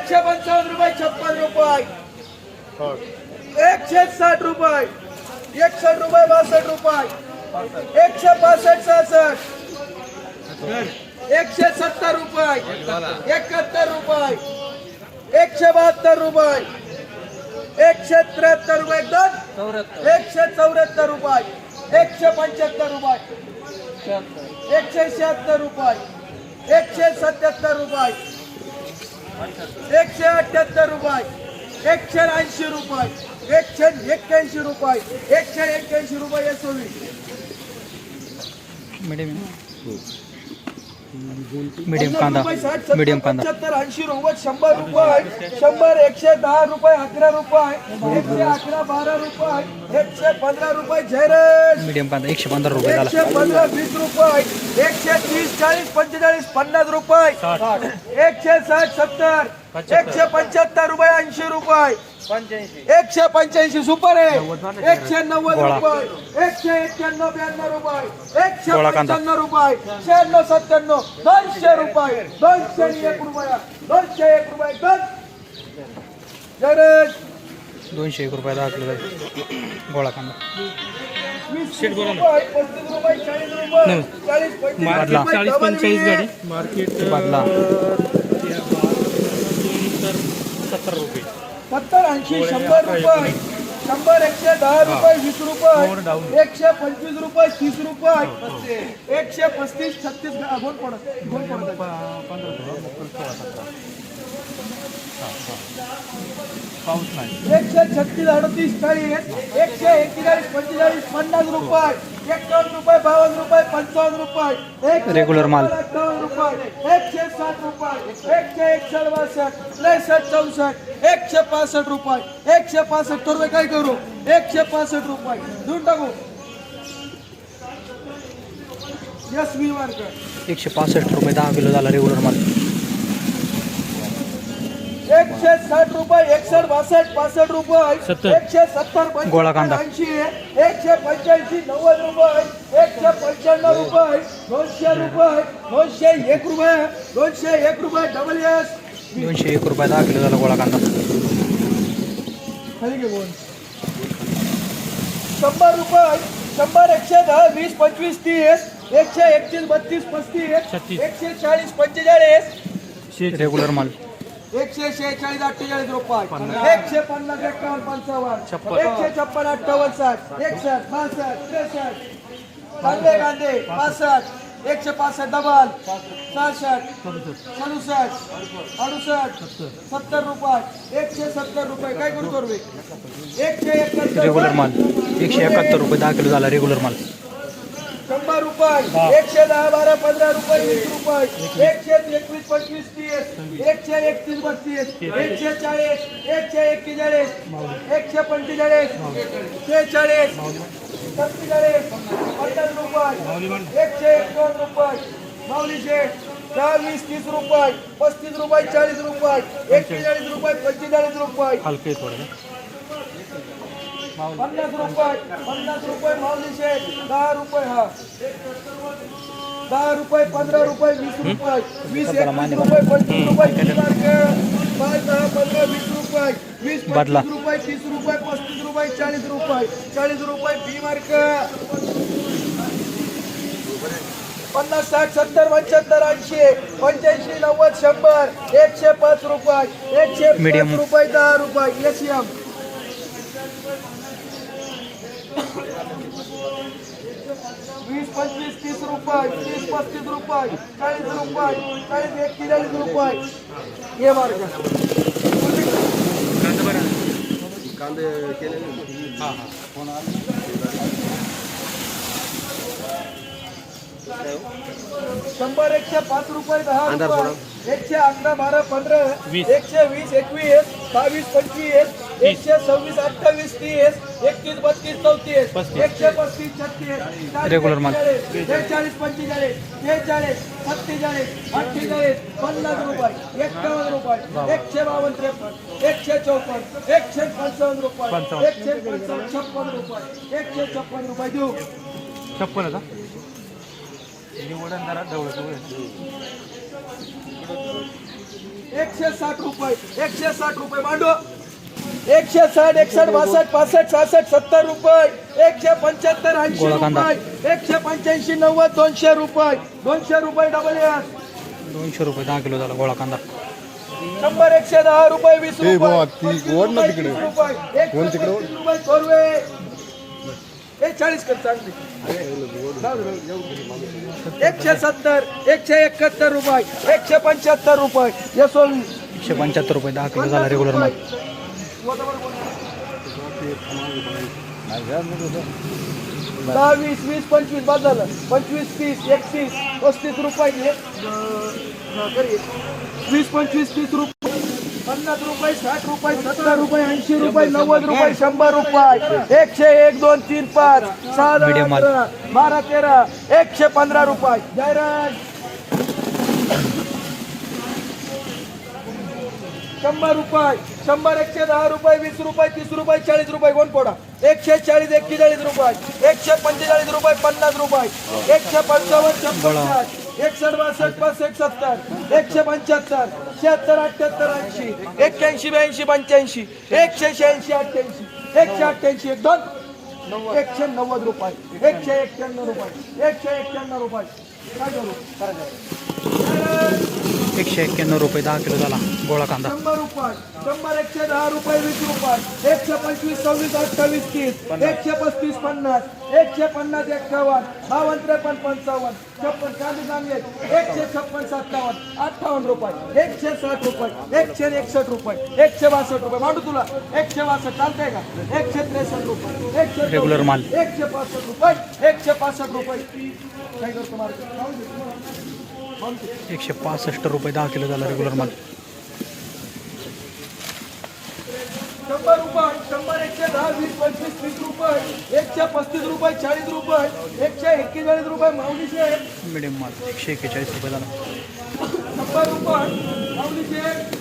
एकशे पंचावन्न रुपये छप्पन रुपये. एकशे साठ रुपये. एकसष्ट रुपये बासष्ट रुपये. एकशे पासष्ट सहासष्ट. एकशे सत्तर रुपये. एकाहत्तर रुपये. एकशे बहात्तर रुपये. एकशे त्र्याहत्तर रुपये एकदम. एकशे चौऱ्याहत्तर रुपये. एकशे पंच्याहत्तर रुपये. एकशे शहात्तर रुपये. एकशे सत्याहत्तर रुपये. एकशे अठ्याहत्तर रुपये एकशे ऐंशी रुपये एकशे एक्क्याऐंशी रुपये एकशे एक्क्याऐंशी रुपये एसोवीस मीडियम कांदा मीडियम कांदा. पंच्याहत्तर ऐंशी रुपये शंभर रुपये शंभर एकशे दहा रुपये अकरा रुपये एकशे अकरा बारा रुपये एकशे पंधरा रुपये झैरस मीडियम कांदा एकशे पंधरा रुपये झाला. एकशे पंधरा वीस रुपये एकशे तीस चाळीस पंचेचाळीस पन्नास रुपये एकशे साठ सत्तर. एकशे पंच्याहत्तर रुपये ऐंशी रुपये एकशे पंच्याऐंशी. सुपर आहे. एकशे नव्वद. रुपये. एकशे एक्क्याण्णव ब्याण्णव रुपये. एकशे. पंच्याण्णव रुपये. शहाण्णव सत्त्याण्णव दोनशे रुपये. दोनशे एक रुपया. दोनशे एक रुपये. दोन. दोनशे एक रुपये दहा किलो जाईल. गोळा कांदा. रुपये चाळीस पंचेचाळीस बदला. चाळीस. गाडी. मार्केट बदला. तर सत्तर रुपये. सत्तर ऐंशी शंभर रुपये शंभर एकशे दहा रुपये वीस. रुपये एकशे पंचवीस रुपये तीस रुपये. एकशे पस्तीस छत्तीस पडत पडत. पंधरा पाऊस नाही. एकशे छत्तीस अडतीस चाळीस एकशे एक्केचाळीस पंचेचाळीस पन्नास रुपये एकावन्न रुपये बावन्न रुपये पंचावन्न रुपये एकशे Regular माल. अठ्ठावन्न रुपये एकशे साठ रुपये एकशे एकसष्ट बासष्ट त्रेसष्ट चौसष्ट एकशे पासष्ट रुपये एकशे पासष्ट. रुपये काय करू? एकशे पासष्ट रुपये. देऊन टाकू? यस मी एकशे पासष्ट रुपये दहा किलो झाला रेग्युलर माल. एकशे साठ रुपये एकसष्ट बासष्ट पासष्ट रुपये सत्तर. एकशे सत्तर गोळा कांदा. ऐंशी एकशे पंच्याऐंशी नव्वद रुपये एकशे पंच्याण्णव रुपये दोनशे रुपये दोनशे एक रुपये दोनशे एक रुपये डबल एस दोनशे एक रुपये दहा किलो झाला गोळा कांदा शंभर रुपये शंभर एकशे दहा वीस पंचवीस तीस एकशे एकतीस बत्तीस पस्तीस. एकशे चाळीस पंचेचाळीस रेग्युलर माल एकशे शेहेचाळीस अठ्ठेचाळीस रुपये. एकशे पन्नास एकावन्न पंचावन्न. छप्पन. एकशे छप्पन अठ्ठावन्न साठ. एकसष्ट बासष्ट त्रेसष्ट. कांदे कांदे पासष्ट एकशे पासष्ट डबल सहासष्ट सदुसष्ट अडुसष्ट सत्तर रुपये. एकशे सत्तर रुपये. काय करू करू एकशे एकाहत्तर. रेग्युलर माल. एकशे एकाहत्तर रुपये दहा किलो झाला रेग्युलर माल. शंभर रुपये एकशे दहा बारा पंधरा रुपये वीस रुपये एकशे एकवीस पंचवीस तीस एकशे एकतीस बत्तीस एकशे चाळीस एकशे एक्केचाळीस एकशे पंचेचाळीस शेहेचाळीस सत्तेचाळीस पन्नास रुपये एकशे एकावन्न रुपये माऊली शेठ दहा वीस तीस रुपये पस्तीस रुपये चाळीस रुपये एक्केचाळीस रुपये पंचेचाळीस रुपये. हलके थोडे. पन्नास रुपये पन्नास रुपये माऊली शेठ दहा रुपये हा. दहा रुपये पंधरा रुपये वीस रुपये. वीस एकवीस रुपये पंचवीस रुपये पाच दहा पंधरा वीस रुपये. वीस. पंचवीस रुपये तीस रुपये पस्तीस रुपये चाळीस रुपये. चाळीस रुपये बी मार्क. पन्नास साठ सत्तर पंच्याहत्तर ऐंशी पंच्याऐंशी नव्वद शंभर एकशे पाच रुपये. एकशे. पाच रुपये दहा रुपये. एस वीस पंचवीस तीस रुपये तीस पस्तीस रुपये चाळीस रुपये चाळीस एक्केचाळीस रुपये. हे मार्ग शंभर एकशे पाच रुपये दहा रुपये एकशे अकरा बारा पंधरा वीस. एकशे वीस एकवीस बावीस पंचवीस एकशे सव्वीस अठ्ठावीस तीस एकतीस बत्तीस चौतीस. एकशे पस्तीस छत्तीस Regular माल. बेचाळीस पंचेचाळीस बेचाळीस सत्तेचाळीस अठ्ठेचाळीस पन्नास रुपये एकावन्न रुपये एकशे बावन्न त्रेपन्न एकशे चौपन्न एकशे पंचावन्न रुपये. एकशे पंचावन्न छप्पन रुपये एकशे छप्पन रुपये देऊ छप्पन आहे का निवडण जरा जवळ एकशे साठ रुपये एकशे साठ रुपये मांडो एकशे साठ एकसष्ट बासष्ट पासष्ट सहासष्ट सत्तर रुपये. एकशे पंच्याहत्तर ऐंशी. रुपये. एकशे पंच्याऐंशी नव्वद दोनशे रुपये. दोनशे रुपये डबल दोनशे रुपये दहा किलो झाला गोळा कांदा. शंभर एकशे दहा रुपये वीस रुपये. चाळीस कर चांगली. एकशे सत्तर एकशे एकाहत्तर रुपये. एकशे पंच्याहत्तर रुपये. एकशे पंच्याहत्तर रुपये दहा किलो झाला रेग्युलर माल. दहा वीस वीस पंचवीस बाद झालं. पंचवीस तीस एकतीस पस्तीस रुपये. वीस पंचवीस तीस रुपये पन्नास रुपये साठ रुपये सत्तर रुपये ऐंशी रुपये नव्वद रुपये. शंभर रुपये. एकशे एक दोन तीन पाच सहा बारा तेरा एकशे पंधरा रुपये. जाहिरात शंभर रुपये शंभर एकशे दहा रुपये वीस रुपये तीस रुपये चाळीस रुपये कोण पोडा एकशे चाळीस एक्केचाळीस रुपये एकशे पंचेचाळीस रुपये पन्नास रुपये एकशे पंचावन्न शंभर एकसष्ट बासष्ट पासष्ट सत्तर एकशे पंच्याहत्तर शहात्तर अठ्ठ्याहत्तर ऐंशी एक्क्याऐंशी ब्याऐंशी पंच्याऐंशी एकशे शहाऐंशी अठ्ठ्याऐंशी एकशे अठ्ठ्याऐंशी एक दोन एकशे नव्वद रुपये एकशे एक्क्याण्णव रुपये एकशे एक्क्याण्णव रुपये. काय करू. एकशे एक्क्याण्णव रुपये दहा किलो झाला. गोळा कांदा. शंभर रुपये शंभर एकशे दहा रुपये वीस रुपये. एकशे पंचवीस सव्वीस अठ्ठावीस तीस. एकशे पस्तीस पन्नास. एकशे पन्नास एक्कावन्न. बावन्न त्रेपन्न पंचावन्न. छप्पन चाळीस सांगे एकशे छप्पन सत्तावन्न. अठ्ठावन्न रुपये. एकशे साठ रुपये. एकशे एकसष्ट रुपये. एकशे बासष्ट रुपये. मांडू तुला. एकशे बासष्ट. चालतंय का? एकशे त्रेसष्ट रुपये. एकशे Regular माल. एकशे पासष्ट रुपये. एकशे पासष्ट रुपये. काय करतो दे. एकशे पासष्ट रुपये दहा किलो झाला रेग्युलर माल. शंभर रुपये शंभर एकशे दहा वीस पंचवीस तीस रुपये एकशे पस्तीस रुपये चाळीस रुपये एकशे एक्केचाळीस रुपये मिडियम माल एकशे एक्केचाळीस रुपये झाला. शंभर रुपये